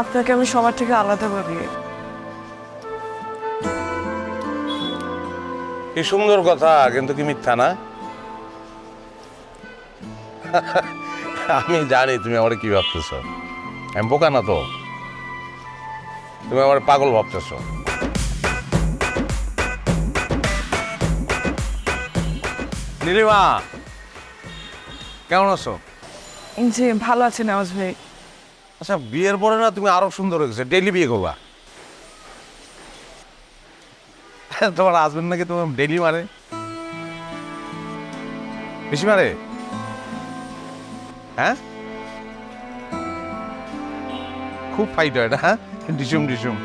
আপনাকে আমি সবার থেকে আলাদা ভাবি। কি সুন্দর কথা কিন্তু কি মিথ্যা না? আমি জানি তুমি আমার কি ভাবতেছ। আমি বোকা না তো? তুমি আমার পাগল ভাবতেছ। নীলিমা কেমন আছো? জি ভালো আছি নওয়াজ ভাই। আচ্ছা বিয়ের পরে না তুমি আরও সুন্দর হয়ে গেছে। ডেইলি বিয়ে করবা? তোমার হাজবেন্ড নাকি তোমার ডেইলি মারে? বেশি মারে? হ্যাঁ? খুব ফাইট হয় এটা হ্যাঁ? ডিসুম ডিসুম।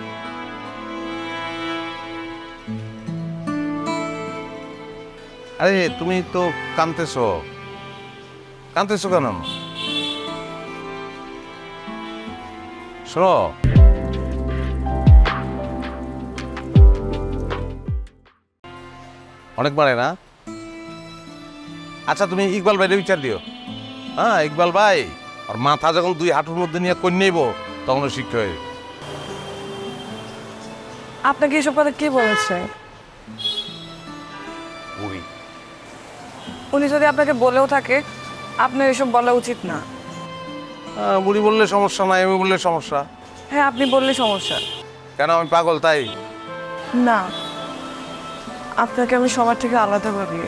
আরে, তুমি তো কানতেছো কানতেছো কেন? শোনো অনেক না? আচ্ছা তুমি ইকবাল ভাইরে বিচার দিও। হ্যাঁ ইকবাল ভাই আর মাথা যখন দুই হাঁটুর মধ্যে নিয়ে কই নেইব তখন শিখতে হয় আপনাকে এসব কথা কে বলেছে? উনি যদি আপনাকে বলেও থাকে আপনার এসব বলা উচিত না। বুড়ি বললে সমস্যা নাই আমি বললে সমস্যা। হ্যাঁ আপনি বললে সমস্যা। কেন আমি পাগল তাই? না। আপনাকে আমি সবার থেকে আলাদা ভাবি।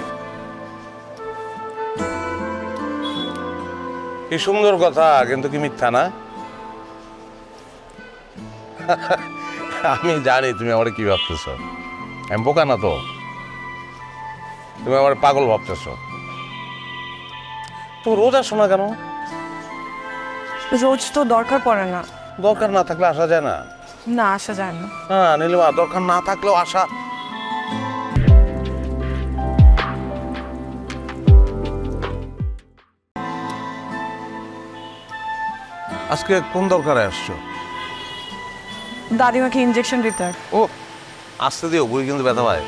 কি সুন্দর কথা কিন্তু কি মিথ্যা না? আমি জানি তুমি আমার কি ভাবতেছ। আমি বোকা না তো? তুমি আমার পাগল ভাবতেছ। তুমি রোজ আসো না কেন? রোজ তো দরকার পড়ে না। দরকার না থাকলে আসা যায় না? না আসা যায় না। হ্যাঁ নীলিমা দরকার না থাকলেও আসা। আজকে কোন দরকারে আসছো? দাদিমাকে ইঞ্জেকশন দিতে। ও আসতে দিও বুড়ি কিন্তু ব্যথা পায়।